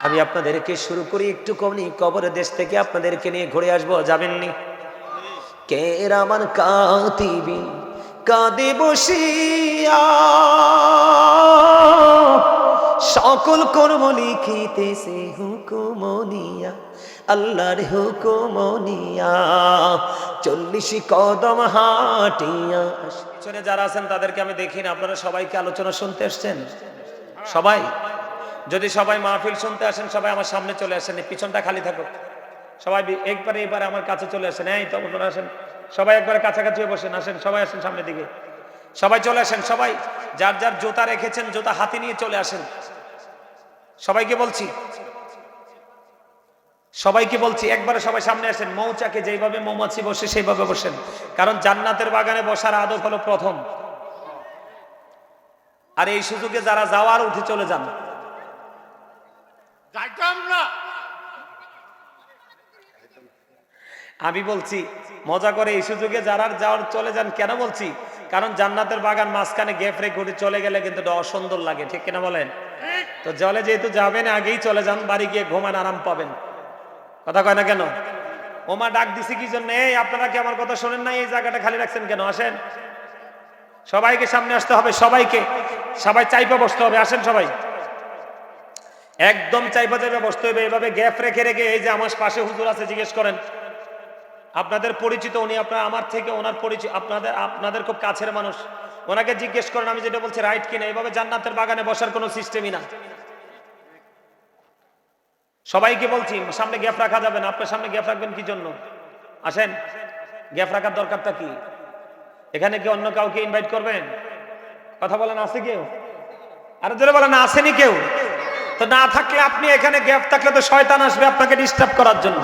আমি আপনাদেরকে শুরু করি একটু কমনি কবরের দেশ থেকে, আপনাদেরকে নিয়ে ঘুরে আসব, যাবেননি? কে রামান কাতিবি কাঁদে বসিয়া। সকল কর্ম লিখিতেছে হুকুমনিয়া, আল্লাহর হুকুমনিয়া। চল্লিশ কদম হাটিয়া যারা আছেন তাদেরকে আমি দেখি না, আপনারা সবাইকে আলোচনা শুনতে এসছেন? সবাই? যদি সবাই মাহফিল শুনতে আসেন, সবাই আমার সামনে চলে আসেন পিছনটা খালি থাকুক। সবাই একবারে এবারে আমার কাছে চলে আসেন। এই তো আসেন। সবাই একবারে কাছাকাছি বসেন, আসেন। সবাই আসেন সামনের দিকে। সবাই চলে আসেন, সবাই। যার যার জোতা রেখেছেন, জোতা হাতে নিয়ে চলে আসেন। সবাইকে বলছি। সবাইকে বলছি, একবারে সবাই সামনে আসেন। মৌচাকে যেইভাবে মৌমাছি বসে, সেইভাবে বসেন। কারণ জান্নাতের বাগানে বসার আদব হলো প্রথম। আর এই সুযোগে যারা যাওয়ার উঠে চলে যান। আমি বলছি, মজা করে এই সুযোগে যারা যাওয়ার চলে যান কেন বলছি? কারণ জান্নাতের বাগান মাঝখানে গ্যাপ রেখে উঠে চলে গেলে কিন্তু অসুন্দর লাগে, ঠিক কিনা বলেন? তো জলে যেহেতু যাবেন, আগেই চলে যান, বাড়ি গিয়ে ঘুমান আরাম পাবেন। কথা কয় না কেন? ওমা ডাক দিছি কি জন্য? এই, আপনারা কি আমার কথা শোনেন না এই জায়গাটা খালি রাখছেন কেন? আসেন। সবাইকে সামনে আসতে হবে, সবাইকে। সবাই চাইপা বসতে হবে, আসেন সবাই। একদম চাইপা চাইপা বসতে হবে, এভাবে গ্যাপ রেখে রেখে এই যে আমার পাশে হুজুর আছে, জিজ্ঞেস করেন। আপনাদের পরিচিত উনি, আপনার, আমার থেকে ওনার পরিচিত আপনাদের আপনাদের খুব কাছের মানুষ। ওনাকে জিজ্ঞেস করেন, আমি যেটা বলছি রাইট কিনা এইভাবে জান্নাতের বাগানে বসার কোনো সিস্টেমই না। সবাইকে বলছি, সামনে গ্যাপ রাখা যাবে না আপনার সামনে গ্যাপ রাখবেন কি জন্য? আসেন, গ্যাপ রাখার দরকারটা কি? এখানে কি অন্য কাউকে ইনভাইট করবেন? কথা বলেন, আছে কেউ? আরও জোরে বলেন, আসেনি কেউ? তো না থাকলে আপনি এখানে গ্যাপ থাকলে তো শয়তান আসবে আপনাকে ডিস্টার্ব করার জন্য।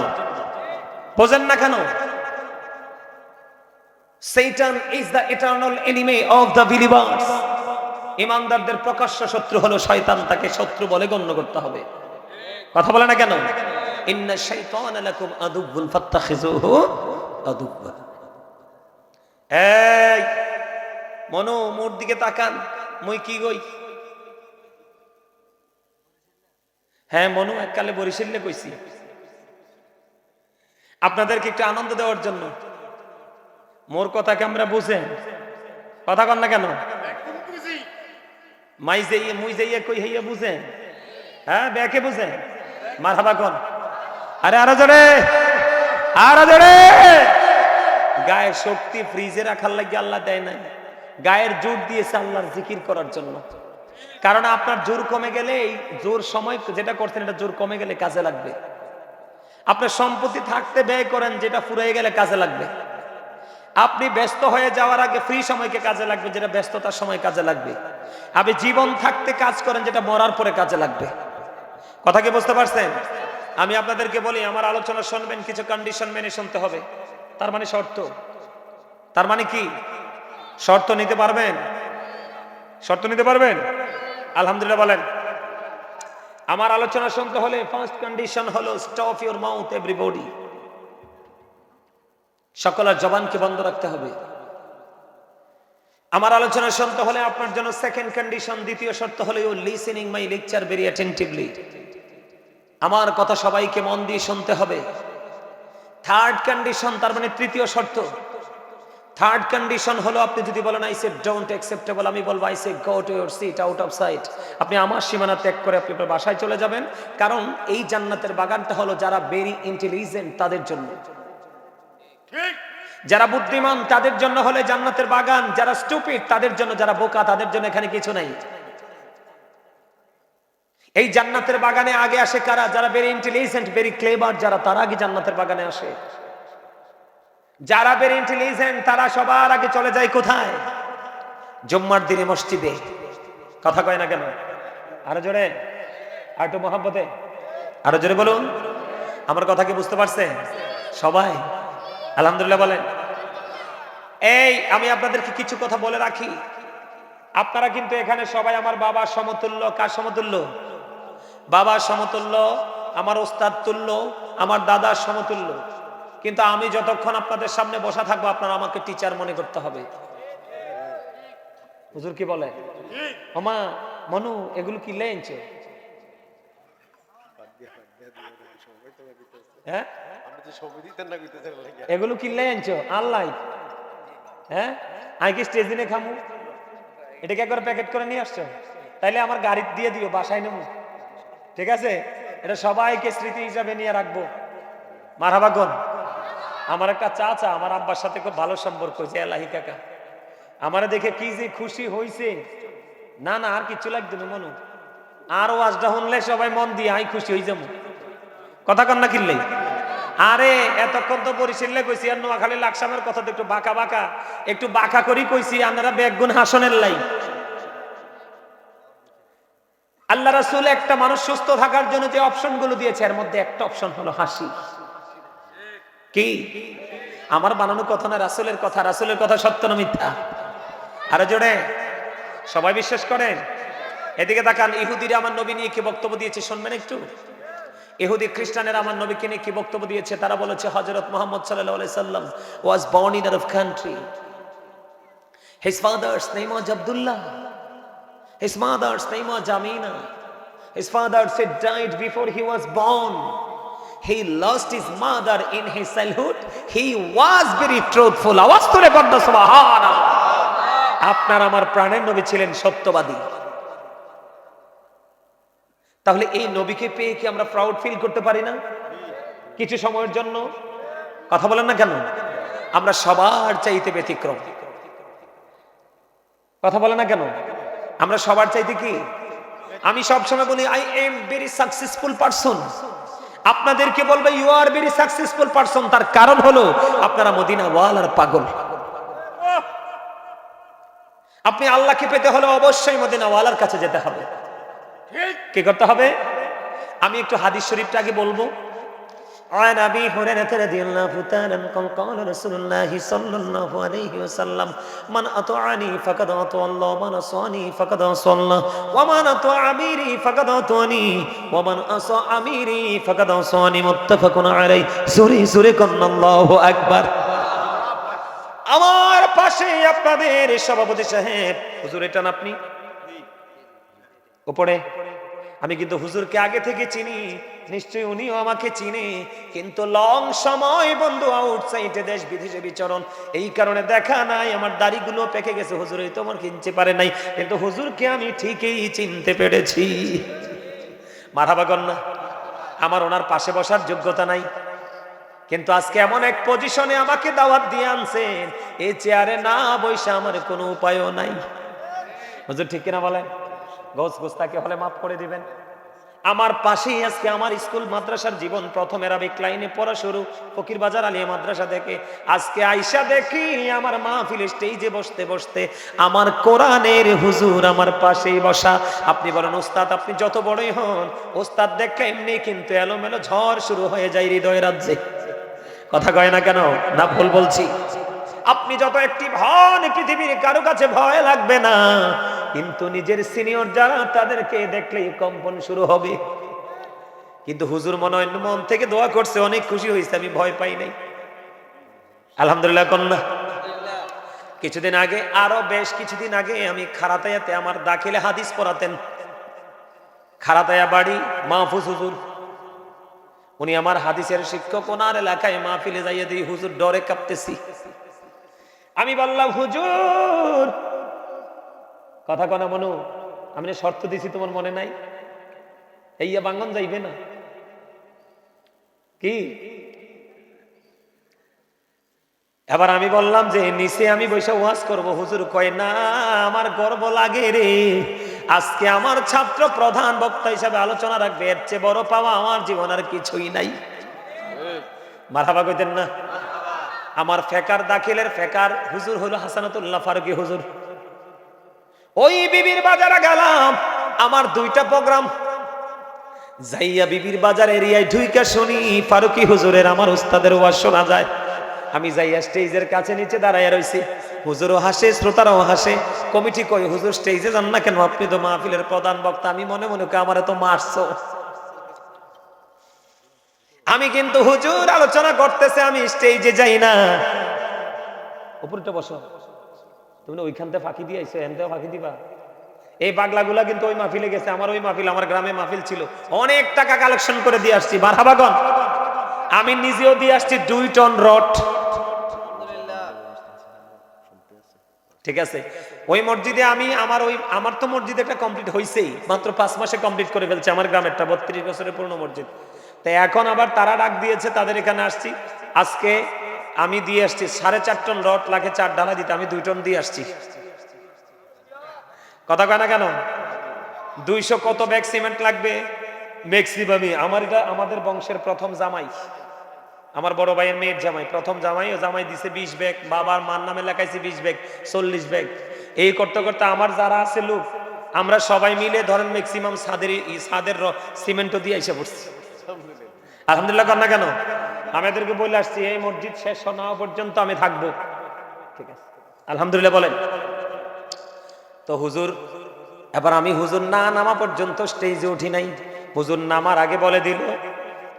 বোঝেন না কেন? Satan is the eternal enemy of the believers ইমানদারদের প্রকাশ্য শত্রু হলো শয়তান, তাকে শত্রু বলে গণ্য করতে হবে। কথা বলে না কেন? ইন্না শাইতানা লাকুম আদুব্বুন ফাত্তাখিযুহু আদুব্বা এই, মনো, মোর দিকে তাকান। মই কি গই হ্যাঁ মনু, এককালে বরিশালে কইছি। আপনাদেরকে একটু আনন্দ দেওয়ার জন্য। মোর কথাকে আমরা বুঝেন। কথা কন না কেন? মাই যাইয়ে মুই যাইয়ে কই হইয়া বুঝেন। হ্যাঁ ব্যাকে বুঝেন। মারহাবা কন। আরে, আরও জোরে! আরও জোরে! গায়ের শক্তি ফ্রিজে রাখার লাগে আল্লাহ দেয় নাই। গায়ের জোর দিয়েছে আল্লাহর জিকির করার জন্য। কারণ আপনার জোর কমে গেলে, এই জোর সময় যেটা করছেন, এটা জোর কমে গেলে কাজে লাগবে। আপনার সম্পত্তি থাকতে ব্যয় করেন, যেটা ফুরিয়ে গেলে কাজে লাগবে। আপনি ব্যস্ত হয়ে যাওয়ার আগে ফ্রি সময়কে কাজে লাগবে, যেটা ব্যস্ততার সময় কাজে লাগবে। আপনি জীবন থাকতে কাজ করেন, যেটা মরার পরে কাজে লাগবে। কথা কি বুঝতে পারছেন? আমি আপনাদেরকে বলি, আমার আলোচনা শুনবেন, কিছু কন্ডিশন মেনে শুনতে হবে। তার মানে শর্ত। তার মানে কি? শর্ত নিতে পারবেন? শর্ত নিতে পারবেন? আলহামদুলিল্লাহ বলেন। আমার আলোচনা শুনতে হলে ফার্স্ট কন্ডিশন হলো স্টপ ইউর মাউথ এভরিবডি সকলের জবানকে বন্ধ রাখতে হবে। আমার আলোচনা শুনতে হলে আপনার জন্য সেকেন্ড কন্ডিশন দ্বিতীয় শর্ত হলো you listening my lecture very attentively আমার কথা সবাইকে মন দিয়ে শুনতে হবে। থার্ড কন্ডিশন তার মানে তৃতীয় শর্ত থার্ড কন্ডিশন হলো আপনি যদি বলেন আই সে ডোন্ট অ্যাকসেপ্টেবল আমি বলব I say go to your seat out of sight আপনি আমার সীমানা ত্যাগ করে আপনি আপনার বাসায় চলে যাবেন। কারণ এই জান্নাতের বাগানটা হলো যারা ভেরি ইন্টেলিজেন্ট তাদের জন্য। ঠিক। যারা বুদ্ধিমান তাদের জন্য হলে জান্নাতের বাগান। যারা স্টুপিড তাদের জন্য যারা বোকা তাদের জন্য এখানে কিছু নাই। এই জান্নাতের বাগানে আগে আসে কারা? যারা ভেরি ইন্টেলিজেন্ট ভেরি ক্লেবার যারা তারা আগে জান্নাতের বাগানে আসে। যারা ভেরি ইন্টেলিজেন্ট তারা সবার আগে চলে যায় কোথায়? জুম্মার দিনে মসজিদে। কথা কয় না কেন? আরও জোরে। আর একটু মহাব্বতে। আরও জোরে বলুন। আমার কথা কি বুঝতে পারছেন? সবাই? আলহামদুলিল্লাহ বলেন। এই, আমি আপনাদেরকে কিছু কথা বলে রাখি। আপনারা কিন্তু এখানে সবাই আমার বাবার সমতুল্য। কার সমতুল্য? বাবার সমতুল্য, আমার ওস্তাদ তুল্য, আমার দাদার সমতুল্য। কিন্তু আমি যতক্ষণ আপনাদের সামনে বসা থাকব, আপনারা আমাকে টিচার মনে করতে হবে। হুজুর কি বলে? ঠিক মনু, এগুলো কি লেঞ্চ? হ্যাঁ? এগুলো কিনলে আনছো আল্লাহ। হ্যাঁ? আমি কি স্টেজ দিনে খামু? এটাকে একবার প্যাকেট করে নিয়ে আসছো? তাইলে আমার গাড়ি দিয়ে দিও, বাসায় নেব ঠিক আছে? এটা সবাইকে স্মৃতি হিসাবে নিয়ে রাখব। মারহাবাগন আমার একটা চাচা, আমার আব্বার সাথে খুব ভালো সম্পর্ক হয়েছে এলাহি কাকা। আমারে দেখে কি যে খুশি হইছে। না না, আর কিছু লাগবে না, মনু। আর ওয়াজটা শুনলে সবাই মন দিয়ে, আই, খুশি হয়ে যাব। কথা কন না কিনলেই আরে, এতক্ষণ তো পরিশীলনে কইছি, আর নোয়াখালী লাকসামের কথা তো একটু বাঁকা বাঁকা। একটু বাঁকা করি কইছি, আপনারা বেগুন হাসনের লাই। আল্লাহ রাসূল একটা মানুষ সুস্থ থাকার জন্য যে অপশনগুলো দিয়েছে, এর মধ্যে একটা অপশন হলো হাসি। কি? আমার বানানো কথা না রাসূলের কথা? রাসুলের কথা সত্য না মিথ্যা? আরে জোরে। সবাই বিশ্বাস করেন? এদিকে তাকান, ইহুদিরা আমার নবী নিয়ে কি বক্তব্য দিয়েছে শুনবেন একটু? ইহুদি খ্রিস্টানেরা আমার নবীকে নিয়ে কি বক্তব্য দিয়েছে? তারা বলেছে হজরত মোহাম্মদ সাল্লাহ সাল্লাম was born in Arab country his father's name was Abdullah his mother's name was Amina his father's had died before he was born. He lost his mother in his childhood. He was very truthful. আওয়াজ তুলে সুবহানাল্লাহ। আপনার আমার প্রাণের নবী ছিলেন সত্যবাদী। তাহলে এই নবীকে পেয়ে কি আমরা প্রাউড ফিল করতে পারি না? কিছু সময়ের জন্য? কথা বলেন না কেন? আমরা সবার চাইতে ব্যতিক্রম। কথা বলে না কেন? আমরা সবার চাইতে কি? আমি সবসময় বলি I am very successful person আপনাদেরকে বলবে you are very successful person তার কারণ হলো আপনারা মদিনা ওয়াল আর পাগল। আপনি আল্লাহকে পেতে হলে অবশ্যই মদিনা ওয়ালার কাছে যেতে হবে। ঠিক। কি করতে হবে? আমি একটু হাদিস শরীফটা আগে বলব। عن ابي هريره رضي الله تعالى عنه قال قال رسول الله صلى الله عليه وسلم من اطاعني فقد اطاع الله ومن عصاني فقد عصى الله ومن اطاع اميري فقد اطاعني ومن عصى اميري فقد عصاني متفق عليه سوري سوري كن الله اكبر আমার পাশে আপনাদের সভাপতি সাহেব হুজুর এটা না আপনি উপরে আমি কিন্তু হুজুরকে আগে থেকে চিনি, নিশ্চয়ই উনিও আমাকে চিনে। কিন্তু লং সময় বন্ধু আউটসাইডে দেশ বিদেশে বিচরণ, এই কারণে দেখা নাই, আমার দাড়িগুলো পেকে গেছে। হুজুর তোমার কিনতে পারে নাই। কিন্তু হুজুরকে আমি ঠিকই চিনতে পেরেছি। মারাবাগন না, আমার ওনার পাশে বসার যোগ্যতা নাই। কিন্তু আজকে এমন এক পজিশনে আমাকে দাওয়াত দিয়ে আনছেন এই চেয়ারে না বৈশা আমার কোনো উপায়ও নাই। হুজুর, ঠিক কিনা বলেন? গোস গোস্তাকে হলে মাফ করে দিবেন। আমার পাশেই আজকে আমার স্কুল মাদ্রাসার জীবন প্রথম এরাবিক লাইনে পড়া শুরু। ফকির বাজার আলিয়া মাদ্রাসা থেকে। আজকে আইসা দেখি আমার মাহফিল স্টেজে বসতে বসতে আমার কোরআনের হুজুর আমার পাশেই বসা। আপনি বলেন, ওস্তাদ, আপনি যত বড়ই হন, ওস্তাদ দেখলে এমনি কিন্তু এলোমেলো ঝড় শুরু হয়ে যায় হৃদয় রাজ্যে। কথা কয় না কেন? না ভুল বলছি। আপনি যত একটি ভন পৃথিবীর কারও কাছে ভয় লাগবে না। কিন্তু নিজের সিনিয়র যারা, তাদেরকে দেখলেই কম্পন শুরু হবে। কিন্তু হুজুর মনে হয় মন থেকে দোয়া করছে, অনেক খুশি হয়েছে, আমি ভয় পাই নাই। আলহামদুলিল্লাহ, কন্যা। কিছুদিন আগে, আরও বেশ কিছুদিন আগে আমি খারাতায়াতে আমার দাখিলে হাদিস পড়াতেন। খারাতায়া বাড়ি, মাহফুজ হুজুর। উনি আমার হাদিসের শিক্ষক, ওনার এলাকায় মাহফিলে যাইয়ে দিই হুজুর ডরে কাঁপতেছি। আমি বললাম, হুজুর কথা কনা মনু, আমি শর্ত দিছি তোমার মনে নাই? এইয়া বাঙ্গন যাইবে না। কি? এবার আমি বললাম যে নিচে আমি বসে ওয়াজ করব, হুজুর কয়, না, আমার গর্ব লাগে রে। আজকে আমার ছাত্র প্রধান বক্তা হিসাবে আলোচনা রাখবে, এর চেয়ে বড় পাওয়া আমার জীবন আর কিছুই নাই। মারাবা কইতেন না। আমার ফেকার দাখিলের ফেকার হুজুর হলো হাসানাতুল্লাহ ফারুকি হুজুর। ওই বিবির বাজারে গেলাম। আমার দুইটা প্রোগ্রাম। যাইয়া বিবির বাজার এরিয়ায় ঢুইকা শুনি ফারুকি হুজুরের, আমার উস্তাদের ওয়াজ শোনা যায়। আমি যাইয়া স্টেজের কাছে নিচে দাঁড়াইয়া রইছি। হুজুরও হাসে, শ্রোতারাও হাসে। কমিটি কই হুজুর, স্টেজে যান না কেন? আপনি তো মাহফিলের প্রধান বক্তা। আমি মনে মনে আমারে তো মারছো। আমি কিন্তু হুজুর আলোচনা করতেছে, আমি স্টেজে যাই না। উপরটা বসো। তুমি ওইখান থেকে ফাঁকি দিয়ে আইসো এনতেও ফাঁকি দিবা। এই পাগলাগুলা কিন্তু ওই মাহফিলে গেছে, আমার ওই মাহফিল, আমার গ্রামে মাহফিল ছিল। অনেক টাকা কালেকশন করে দিয়ে আসছি বারহাবাগন আমি নিজেও দিয়ে আসছি দুই টন রড। ঠিক আছে? ওই মসজিদে আমি, আমার ওই, আমার তো মসজিদ একটা কমপ্লিট হয়েছেই মাত্র পাঁচ মাসে কমপ্লিট করে ফেলছে আমার গ্রামেরটা, বত্রিশ বছরের পুরনো মসজিদ। তাই এখন আবার তারা ডাক দিয়েছে, তাদের এখানে আসছি। আজকে আমি দিয়ে আসছি, সাড়ে চার টন রড লাগে, চার ডালা দিতে, আমি দুই টন দিয়ে আসছি। কথা কয় না কেন? দুইশো কত ব্যাগ সিমেন্ট লাগবে? ম্যাক্সিমামই। আমার এটা আমাদের বংশের প্রথম জামাই। আমার বড় ভাইয়ের মেয়ের জামাই। প্রথম জামাই ও জামাই দিছে বিশ ব্যাগ, বাবার মার নামে লেখাইছে বিশ ব্যাগ, চল্লিশ ব্যাগ। এই করতে করতে আমার যারা আছে লোক, আমরা সবাই মিলে ধরেন ম্যাক্সিমাম সাদের সাদের সিমেন্টও দিয়ে এসে পড়ছি। আলহামদুলিল্লাহ না কেন? আমাদেরকে বলে আসছি, এই মসজিদ শেষ না পর্যন্ত আমি থাকব। ঠিক আছে। আলহামদুলিল্লাহ বলেন। তো হুজুর, এবার আমি হুজুর না নামা পর্যন্ত স্টেজে উঠি নাই। হুজুর নামার আগে বলে দিল,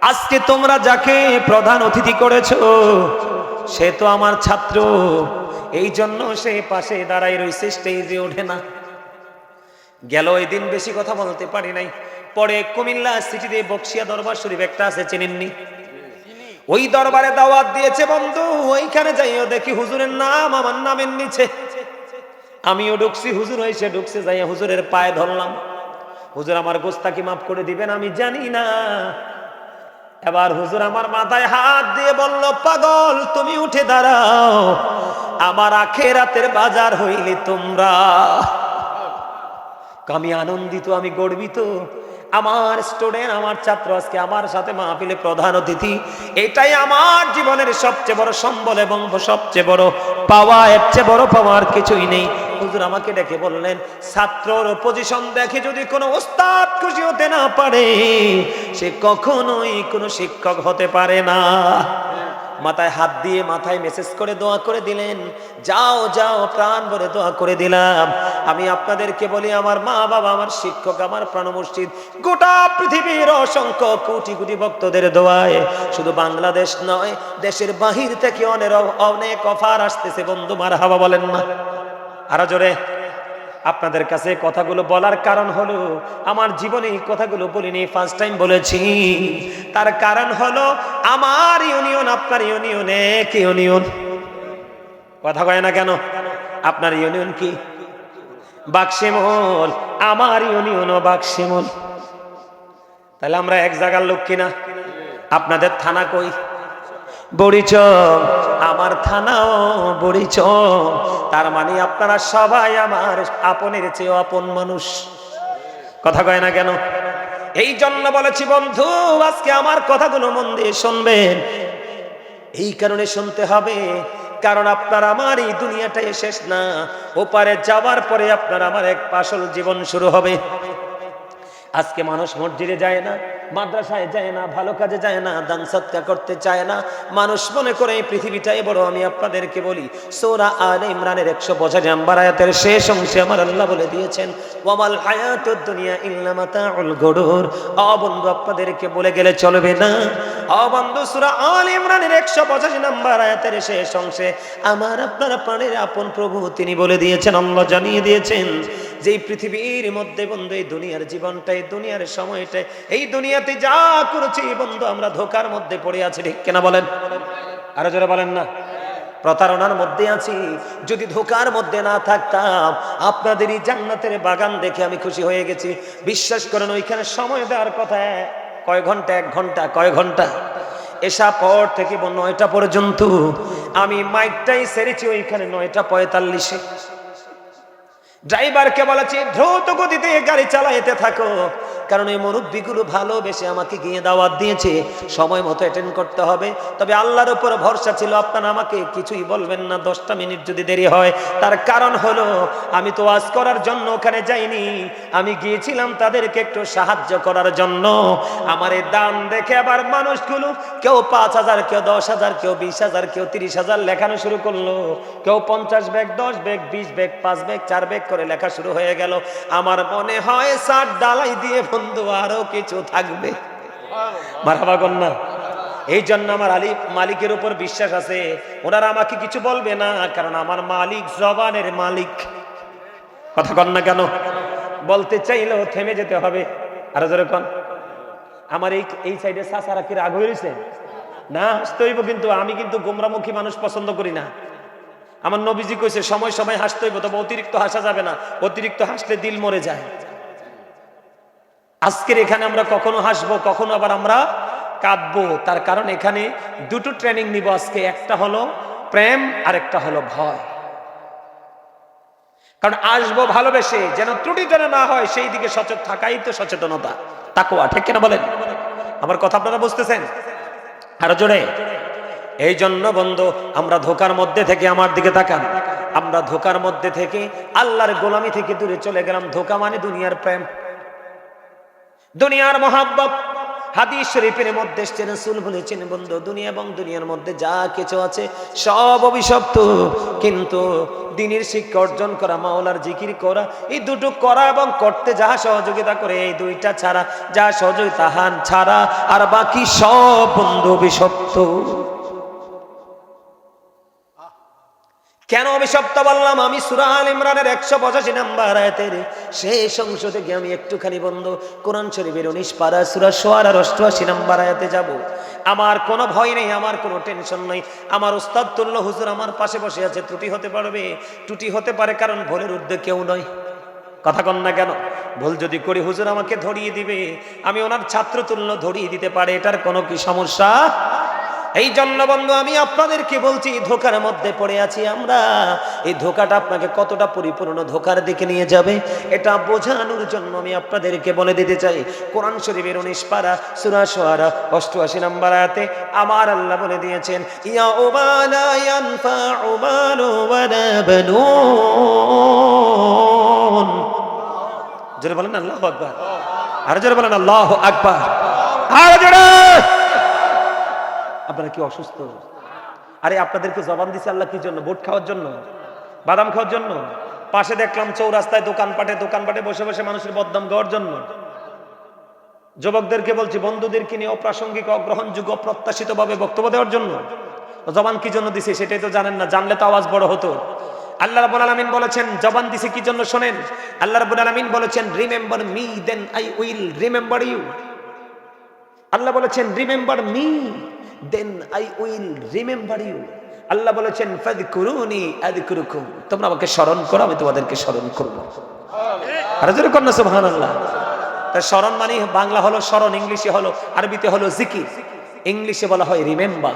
আজকে তোমরা যাকে প্রধান অতিথি করেছ, সে তো আমার ছাত্র। এই জন্য সে পাশে দাঁড়াই রয়েছে স্টেজে ওঠে না। গেল ওই দিন বেশি কথা বলতে পারি নাই। পরে কুমিল্লা সিটিতে বক্সিয়া দরবার শরীফ একটা আছে, চিনেননি? ওই দরবারে দাওয়াত দিয়েছে, বন্ধু, ওইখানে যাইও, দেখি হুজুরের নাম আমার নামের নিচে। আমিও ঢুকছি, হুজুর হয়েছে ঢুকছে, যাইয়া হুজুরের পায়ে ধরলাম। হুজুর আমার গোস্তাকি মাফ করে দিবেন, আমি জানি না। এবার হুজুর আমার মাথায় হাত দিয়ে বলল, পাগল, তুমি উঠে দাঁড়াও। আমার আখের আখেরাতের বাজার হইলে তোমরা। আমি আনন্দিত, আমি গর্বিত। আমার স্টুডেন্ট আমার ছাত্র, আজকে আমার সাথে মাহফিলে প্রধান অতিথি। এটাই আমার জীবনের সবচেয়ে বড় সম্বল এবং সবচেয়ে বড় পাওয়া, এর চেয়ে বড় পাওয়ার কিছুই নেই। হুজুর আমাকে ডেকে বললেন, ছাত্রর পজিশন দেখে যদি কোনো ওস্তাদ খুশি হতে না পারে, সে কখনোই কোনো শিক্ষক হতে পারে না। মাথায় হাত দিয়ে মাথায় মেসেজ করে দোয়া করে দিলেন। যাও যাও, প্রাণ ভরে দোয়া করে দিলাম। আমি আপনাদেরকে বলি, আমার মা বাবা, আমার শিক্ষক, আমার প্রাণ মসজিদ গোটা পৃথিবীর অসংখ্য কোটি কোটি ভক্তদের দোয়ায়। শুধু বাংলাদেশ নয়, দেশের বাহির থেকে অনেক অনেক অফার আসতেছে। বন্ধু মার হাবা বলেন না। আরও জোরে। আপনাদের কাছে কথাগুলো বলার কারণ হলো, আমার জীবনে এই কথাগুলো বলিনি ফার্স্ট টাইম বলেছি। তার কারণ হলো, আমার ইউনিয়ন আপনার ইউনিয়ন এক ইউনিয়ন কথা কয় না কেন? আপনার ইউনিয়ন কি? বাক্সিমল, আমার ইউনিয়ন ইউনিয়নও বাক্সিমল। তাহলে আমরা এক জায়গার লোক কিনা? আপনাদের থানা কই? বড়িচং আমার থানাও বড়িচং তার মানে আপনারা সবাই আমার আপনের চেয়ে আপন মানুষ। কথা কয় না কেন? এই জন্য বলেছি, বন্ধু, আজকে আমার কথাগুলো মন দিয়ে শুনবেন। এই কারণে শুনতে হবে, কারণ আপনার আমার এই দুনিয়াটাই শেষ না। ওপারে যাওয়ার পরে আপনার আমার এক আসল জীবন শুরু হবে। আজকে মানুষ মসজিদে যায় না। মাদ্রাসায় যায় না, ভালো কাজে যায় না, দান সৎকার করতে চায় না। মানুষ মনে করে, এই পৃথিবীটাই বড়, আমি আপনাদেরকে বলি, সোরা আল ইমরানের একশো বছর নাম্বার আয়াতের শেষ অংশে আমার আল্লাহ বলে দিয়েছেন, ওয়ামাল হায়াত দুনিয়া ইল্লা মাতাউল গুরুর। অ বন্ধু, আপনাদেরকে বলে গেলে চলবে না। অ বন্ধু, সূরা আল ইমরানের একশো পঁচাশি নাম্বার আয়াতের শেষ অংশে আমার, আপনার প্রাণের আপন প্রভু তিনি বলে দিয়েছেন, আল্লাহ জানিয়ে দিয়েছেন যে পৃথিবীর মধ্যে বন্ধু, এই দুনিয়ার জীবনটাই দুনিয়ার সময়টাই, এই দুনিয়াতে যা করেছি বন্ধু, আমরা ধোকার মধ্যে পড়ে আছি, ঠিক কেনা বলেন? আরও জোরে বলেন না। প্রতারণার মধ্যে আছি, যদি ধোকার মধ্যে না থাকতাম, আপনাদের এই জান্নাতের বাগান দেখে আমি খুশি হয়ে গেছি। বিশ্বাস করেন, ওইখানে সময় দেওয়ার কথা, কয় ঘণ্টা, এক ঘণ্টা, কয় ঘণ্টা? এসা পর থেকে নয়টা পর্যন্ত, আমি মাইকটাই সেরেছি, ওইখানে নয়টা পঁয়তাল্লিশে। ড্রাইভারকে বলেছি, দ্রুত গতিতে গাড়ি চালাইতে থাকো। কারণ এই মুরব্বীগুলো ভালোবেসে আমাকে গিয়ে দাওয়াত দিয়েছে। সময় মতো অ্যাটেন্ড করতে হবে। তবে আল্লাহর উপর ভরসা ছিল, আপনারা আমাকে কিছুই বলবেন না, দশটা মিনিট যদি দেরি হয়। তার কারণ হলো, আমি তো ওয়াজ করার জন্য ওখানে যাইনি। আমি গিয়েছিলাম তাদেরকে একটু সাহায্য করার জন্য। আমার এই দাম দেখে আবার মানুষগুলো, কেউ পাঁচ হাজার, কেউ দশ হাজার, কেউ বিশ হাজার, কেউ তিরিশ হাজার লেখানো শুরু করল। কেউ পঞ্চাশ ব্যাগ দশ ব্যাগ বিশ ব্যাগ পাঁচ ব্যাগ চার ব্যাগ করে লেখা শুরু হয়ে গেল, আমার মনে হয় ষাট ডালাই দিয়ে বন্ধু আরও কিছু থাকবে। মারাবা কন্যা, এই জন্য আমার আলী মালিকের উপর বিশ্বাস আছে। ওনারা আমাকে কিছু বলবে না, কারণ আমার মালিক জবানের মালিক। কথা কন না কেন? বলতে চাইলেও থেমে যেতে হবে। আর জোরে কন। আমার এই এই সাইডে সাসারা কি রাগ হয়েছে না হাসতে হইব কিন্তু, আমি কিন্তু গোমরামুখী মানুষ পছন্দ করি না। আমার নবীজি কইছে, সময় সময় হাসতে হইব, তবে অতিরিক্ত হাসা যাবে না। অতিরিক্ত হাসলে দিল মরে যায়। আজকের এখানে আমরা কখনো হাসবো, কখনো আবার আমরা কাঁদবো। তার কারণ এখানে দুটো ট্রেনিং নিব আজকে। একটা হলো প্রেম আর একটা হলো ভয়। কারণ আসব ভালোবেসে, যেন ত্রুটি যেন না হয়, সেই দিকে সচেত থাকাই তো সচেতনতা। তাকুয়া ঠিক কেনা বলেন? আমার কথা আপনারা বুঝতেছেন? আরও জোরে। এই জন্য বন্ধু, আমরা ধোকার মধ্যে থেকে আমার দিকে তাকান। আমরা ধোকার মধ্যে থেকে আল্লাহর গোলামি থেকে দূরে চলে গেলাম। ধোকা মানে দুনিয়ার প্রেম। দুনিয়ার মহাব্বত। হাদিস শরীফের মধ্যে রাসূল বলেছেন, বন্ধু, দুনিয়া এবং দুনিয়ার মধ্যে যা কিছু আছে সব অভিশপ্ত। কিন্তু দিনের শিক্ষা অর্জন করা, মাওলার জিকির করা, এই দুটো করা এবং করতে যা সহযোগিতা করে, এই দুইটা ছাড়া, যা সহযোগিতা হান ছাড়া, আর বাকি সব বন্ধু অভিশপ্ত। কেন অভিশপ্ত বললাম? আমি সুরা আল ইমরানের একশো পঁচাশি নাম্বার আয়াতের শেষ অংশ থেকে আমি একটুখানি বন্ধ, কোরআন শরীফের উনিশ পাড়া সুরা সোয়ার আর অষ্টআশি নাম্বার আয়াতে যাব। আমার কোনো ভয় নেই, আমার কোনো টেনশন নেই। আমার ওস্তাদ তুল্য হুজুর আমার পাশে বসে আছে, ত্রুটি হতে পারবে? ত্রুটি হতে পারে কারণ ভুলের ঊর্ধ্বে কেউ নয়। কথা কন না কেন? ভুল যদি করি, হুজুর আমাকে ধরিয়ে দিবে। আমি ওনার ছাত্র তুল্য ধরিয়ে দিতে পারে, এটার কোনো কি সমস্যা? এই জন্য বন্ধু, আমি আপনাদেরকে বলছি ধোকার মধ্যে পড়ে আছি আমরা। এই ধোকাটা আপনাকে কতটা পরিপূর্ণ ধোকার দিকে নিয়ে যাবে, এটা বোঝানোর জন্য আমি আপনাদেরকে বলে দিতে চাই। কোরআন শরীফের উনিশ পারা, সুরা সোয়ারা, অষ্টআশি নম্বর আয়াতে আমার আল্লাহ বলে দিয়েছেন, ইয়া ওবালা ইয়ানফা ওবালু ওয়ালা বানুন। জোরে বলেন আল্লাহ আকবার। আর জোরে বলেন আল্লাহ আকবার। আর জোরে! আপনারা কি অসুস্থ? আরে আপনাদেরকে জবান দিছে আল্লাহ কি জন্য? ভোট খাওয়ার জন্য? বাদাম খাওয়ার জন্য? পাশে দেখলাম চৌরাস্তায় দোকানপাটে দোকানপাটে বসে বসে মানুষের বদনাম গাওয়ার জন্য। যুবকদেরকে বলছি বন্ধুদেরকে নিয়ে অপ্রাসঙ্গিক, অগ্রহণযোগ্য অপ্রত্যাশিত ভাবে বক্তব্য দেওয়ার জন্য? জবান কি জন্য দিছে সেটাই তো জানেন না, জানলে তো আওয়াজ বড় হতো। আল্লাহ রাব্বুল আলামিন বলেছেন, জবান দিছে কি জন্য শোনেন? আল্লাহ রাব্বুল আলামিন বলেছেন remember me then I will remember you Allah বলেছেন remember me then I will remember you Allah বলেছেন ফাদকুরুনি আযকুরুকুম। তোমরা আমাকে স্মরণ করো, আমি তোমাদেরকে স্মরণ করব। আর জোরে কর না, সুবহানাল্লাহ। তা স্মরণ মানে বাংলা হলো স্মরণ, ইংলিশে হলো, আরবিতে হলো জিকির। ইংলিশে বলা হয় রিমেম্বার।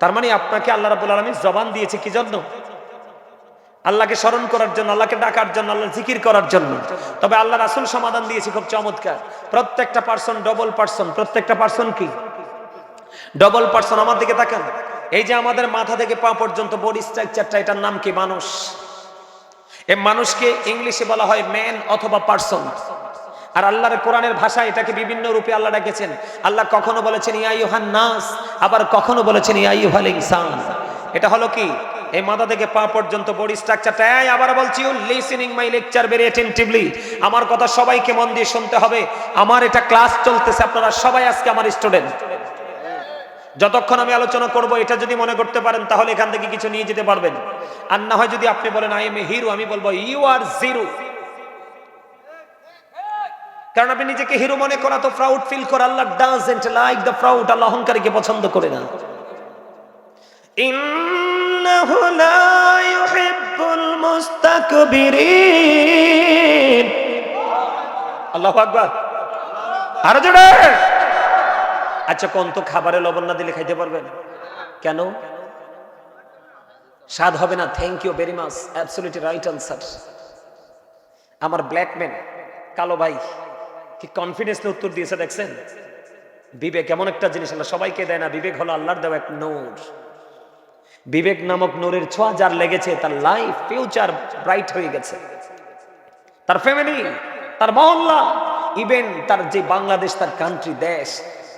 তার মানে আপনাকে আল্লাহ রাব্বুল আলামিন জবান দিয়েছে কি জন্য? আল্লাহকে স্মরণ করার জন্য, আল্লাহকে ডাকার জন্য আল্লাহ জিকির করার জন্য। তবে আল্লাহ রাসূল সমাধান দিয়েছে, খুব চমৎকার। প্রত্যেকটা পার্সন ডবল পার্সন প্রত্যেকটা পার্সন কি? ডবল পার্সন আমার দিকে তাকান। এই যে আমাদের মাথা থেকে পা পর্যন্ত বডি স্ট্রাকচারটা এটার নাম কি মানুষ? এ মানুষকে ইংলিশে বলা হয় ম্যান অথবা পার্সন আর আল্লাহর কোরআনের ভাষা এটাকে বিভিন্ন রূপে আল্লাহ ডেকেছেন। আল্লাহ কখনো বলেছেন ইয়াইহান নাস আবার কখনো বলেছেন ইয়াইহাল ইনসান এটা হলো কি? এই মাথা থেকে পা পর্যন্ত বডি স্ট্রাকচারটা আবার বলছি listening my lecture very attentively আমার কথা সবাইকে মন দিয়ে শুনতে হবে। আমার এটা ক্লাস চলতেছে, আপনারা সবাই আজকে আমার স্টুডেন্ট যতক্ষণ আমি আলোচনা করব, এটা যদি মনে করতে পারেন, তাহলে এখান থেকে কিছু নিয়ে যেতে পারবেন। আর না হয় যদি আপনি বলেন আই এম এ হিরো আমি বলব ইউ আর জিরো কারণ আপনি নিজেকে হিরো মনে করা তো প্রাউড ফিল করা, Allah doesn't like the proud Allah অহংকারীকে পছন্দ করে না। ইন্নাহু লা ইউহিব্বুল মুস্তাকবিরিন। আল্লাহু আকবার। আরও জোরে। আচ্ছা কোন তো খাবারে লবণ না দিলে খাইতে পারবেন? কেন? স্বাদ হবে না thank you very much absolutely right answer আমার ব্ল্যাকম্যান কালো ভাই, কি কনফিডেন্স উত্তর দিয়েছে দেখছেন? বিবেক এমন একটা জিনিস, আল্লাহ সবাইকে দেয় না, বিবেক হলো আল্লাহর দেওয়া এক নূর। বিবেক নামক নূরের ছোঁয়া যার লেগেছে, তার লাইফ ফিউচার ব্রাইট হয়ে গেছে। তার ফ্যামিলি তার মহল্লা ইভেন তার যে বাংলাদেশ, তার কান্ট্রি দেশ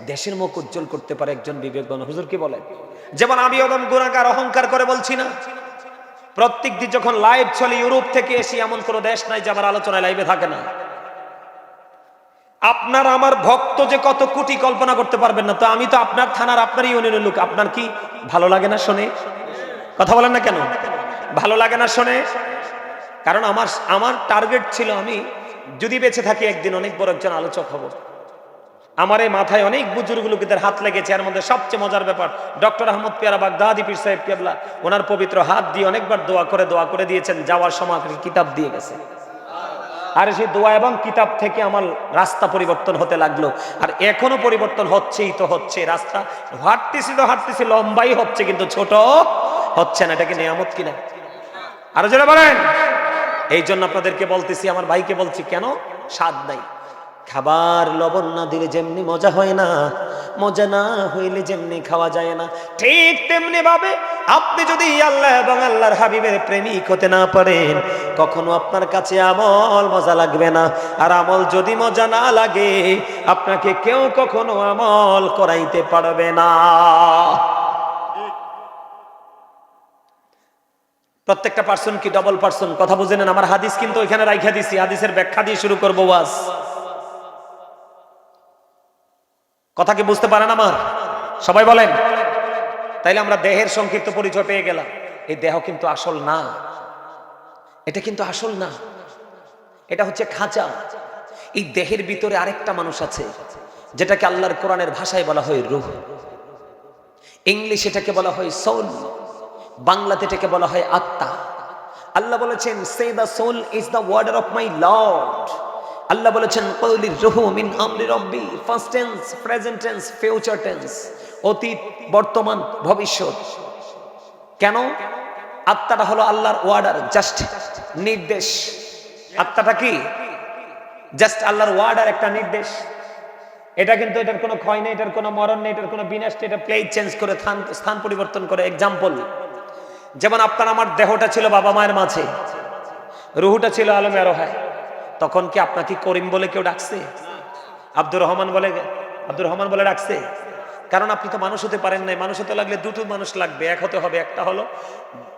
দেশের মুখ উজ্জ্বল করতে পারে একজন বিবেকবান। হুজুর কি বলেন? যেমন আমি ওরম গুণাকার অহংকার করে বলছি না। প্রত্যেক দিন যখন লাইভ চলে, ইউরোপ থেকে এসে এমন কোনো দেশ নাই যে আমার আলোচনায় লাইভে থাকে না। আপনার, আমার ভক্ত যে কত কোটি কল্পনা করতে পারবেন না, তো আমি তো আপনার থানার, আপনার ইউনিয়নের লোক। আপনার কি ভালো লাগে না শোনে? কথা বলেন না কেন? ভালো লাগে না শোনে? কারণ আমার আমার টার্গেট ছিল আমি যদি বেঁচে থাকি একদিন, অনেক বড় একজন আলোচক হব। আমার এই মাথায় অনেক বুজুর্গ লোকেদের হাত লেগেছে, এর মধ্যে সবচেয়ে মজার ব্যাপার, ডক্টর আহমদ পিয়ারা বাগদাদি, পীর সাহেব কেবলা, ওনার পবিত্র হাত দিয়ে অনেকবার দোয়া করে দোয়া করে দিয়েছেন, যাওয়ার সময় কিতাব দিয়ে গেছে। আর সেই দোয়া এবং কিতাব থেকে আমার রাস্তা পরিবর্তন হতে লাগল, আর এখনও পরিবর্তন হচ্ছেই তো হচ্ছে, রাস্তা হাঁটতেছি তো হাঁটতেছি, লম্বাই হচ্ছে কিন্তু ছোট হচ্ছে না, এটা কি নিয়ামত কিনা? আরও যারা বলেন। এই জন্য আপনাদেরকে বলতেছি, আমার ভাইকে বলছি, কেন? স্বাদ নাই। খাবার লবণ না দিলে যেমনি মজা হয় না, মজা না হইলে যেমনি খাওয়া যায় না। ঠিক তেমনি ভাবে আপনি যদি আল্লাহ এবং আল্লাহর হাবিবের প্রেমিক হতে না পারেন, কখনো আপনার কাছে আমল মজা লাগবে না। আর আমল যদি মজা না লাগে, আপনাকে কেউ কখনো আমল করাইতে পারবে না। প্রত্যেকটা পার্সন কি ডবল পার্সন কথা বুঝে নেন, আমার হাদিস কিন্তু ওইখানে রাইখা দিছি, হাদিসের ব্যাখ্যা দিয়ে শুরু করব ওয়াজ কথা কি বুঝতে পারেন আমার? সবাই বলেন। তাইলে আমরা দেহের সংক্ষিপ্ত পরিচয় পেয়ে গেলাম। এই দেহ কিন্তু আসল না। এটা কিন্তু আসল না। এটা হচ্ছে খাঁচা। এই দেহের ভিতরে আরেকটা মানুষ আছে, যেটাকে আল্লাহর কোরআনের ভাষায় বলা হয় রুহ। ইংলিশ এটাকে বলা হয় সোল। বাংলাতে এটাকে বলা হয় আত্মা। আল্লাহ বলেছেন say the soul is the order of my lord Allah বলেছেন কৌলির রুহু মিন আমরি রব্বি first present tense future tense অতীত, বর্তমান, ভবিষ্যৎ। কেন? আত্মাটা হলো আল্লাহর ওয়ার্ডার জাস্ট নির্দেশ। আত্মাটা কি? জাস্ট আল্লাহর ওয়ার্ডার একটা নির্দেশ। এটা কিন্তু এটার কোনো ক্ষয় নেই, এটার কোনো মরণ নেই, এটার কোনো বিনাশ নেই, এটা প্লেট চেঞ্জ করে স্থান স্থান পরিবর্তন করে। এক্সাম্পল যেমন আপনার, আমার দেহটা ছিল বাবা মায়ের মাঝে, রুহুটা ছিল আলমে আরোহায় তখন কি আপনাকে করিম বলে কেউ ডাকছে? আব্দুর রহমান বলে, আব্দুর রহমান বলে ডাকছে? কারণ আপনি তো মানুষ হতে পারেন নাই। মানুষ হতে লাগলে দুটো মানুষ লাগবে। এক হতে হবে, একটা হলো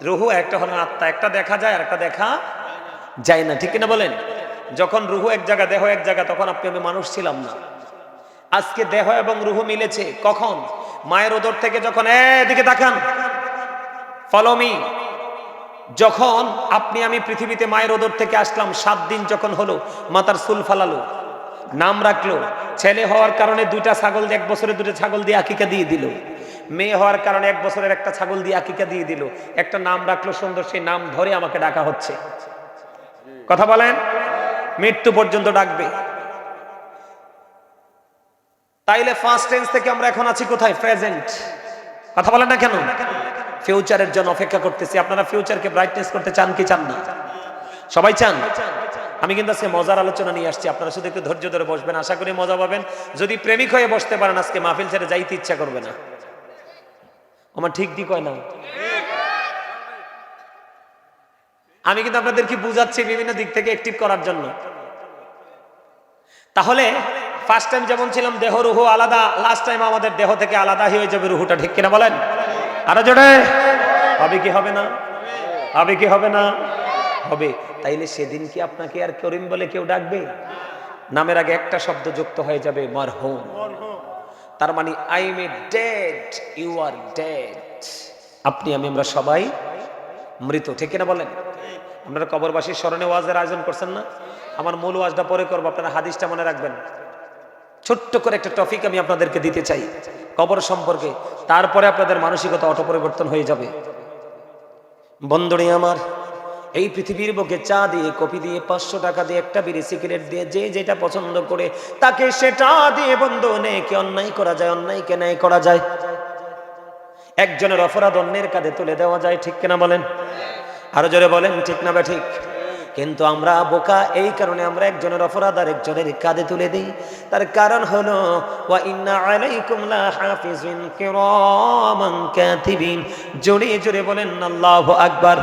রুহু, একটা হলো আত্মা। একটা দেখা যায় আর একটা দেখা যায় না। ঠিক কিনা বলেন? যখন রুহু এক জায়গা, দেহ এক জায়গা, তখন আপনি আমি মানুষ ছিলাম না। আজকে দেহ এবং রুহু মিলেছে। কখন? মায়ের ওদর থেকে যখন এদিকে তাকান। ফলোমি যখন আপনি, আমি পৃথিবীতে মায়ের ওদর থেকে আসলাম, সাত দিন যখন হলো মাতার সুল ফালালো, নাম রাখল, ছেলে হওয়ার কারণে দুইটা ছাগল এক বছরে দুটো ছাগল দিয়ে আকিকা দিয়ে দিল, মেয়ে হওয়ার কারণে এক বছরের একটা ছাগল দিয়ে আকিকা দিয়ে দিল, একটা নাম রাখল সুন্দর, সেই নাম ধরে আমাকে ডাকা হচ্ছে। কথা বলেন? মৃত্যু পর্যন্ত ডাকবে। তাইলে ফার্স্ট টেন্স থেকে আমরা এখন আছি কোথায়? প্রেজেন্ট কথা বলেন না কেন? ফিউচারের জন্য অপেক্ষা করতেছি। আপনারা ফিউচারকে ব্রাইটনেস করতে চান কি চান না? সবাই চান? আমি কিন্তু আজকে মজার আলোচনা নিয়ে আসছি। আপনারা শুধু একটু ধৈর্য ধরে বসবেন, আশা করি মজা পাবেন। যদি প্রেমিক হয়ে বসতে পারেন আজকে, মাহফিল ছেড়ে যাইতে ইচ্ছা করবে না। আমার ঠিক দিক হয় না। আমি কিন্তু আপনাদেরকে বুঝাচ্ছি বিভিন্ন দিক থেকে অ্যাক্টিভ করার জন্য। তাহলে ফার্স্ট টাইম যেমন ছিলাম, দেহ, রুহ আলাদা। লাস্ট টাইম আমাদের দেহ থেকে আলাদা হয়ে যাবে রুহুটা, ঠিক কিনা বলেন? আরও জোরে। হবে কি হবে না? হবে কি হবে না? হবে। তাইলে সেদিন কি আপনাকে আর করিম বলে কেউ ডাকবে? নামের আগে একটা শব্দ যুক্ত হয়ে যাবে, মারহুম। তার মানে I am a dead you are dead আপনি, আমি, আমরা সবাই মৃত, ঠিক কিনা বলেন? আপনারা কবরবাসীর স্মরণে ওয়াজের আয়োজন করছেন না? আমার মূল ওয়াজটা পরে করব, আপনারা হাদিসটা মনে রাখবেন। ছোট্ট করে একটা টপিক আমি আপনাদেরকে দিতে চাই। কবর সম্পর্কে, তারপরে আপনাদের মানসিকতা অটো পরিবর্তন হয়ে যাবে। বন্ধুরে আমার, এই পৃথিবীর বুকে চা দিয়ে কপি দিয়ে, পাঁচশো টাকা দিয়ে, একটা বিড়ি, সিগারেট দিয়ে, যে যেটা পছন্দ করে, তাকে সেটা দিয়ে বন্ধু নেই কে অন্যায় করা যায়, অন্যায়কে ন্যায় করা যায়। একজনের অপরাধ অন্যের কাঁধে তুলে দেওয়া যায়, ঠিক কিনা বলেন? আরও জোরে বলেন, ঠিক না বা ঠিক? কিন্তু আমরা বোকা, এই কারণে আমরা একজনের অপরাধ আর একজনের কাঁধে তুলে দিই। তার কারণ হলো জোরে জোরে বলেন, আল্লাহ আকবার।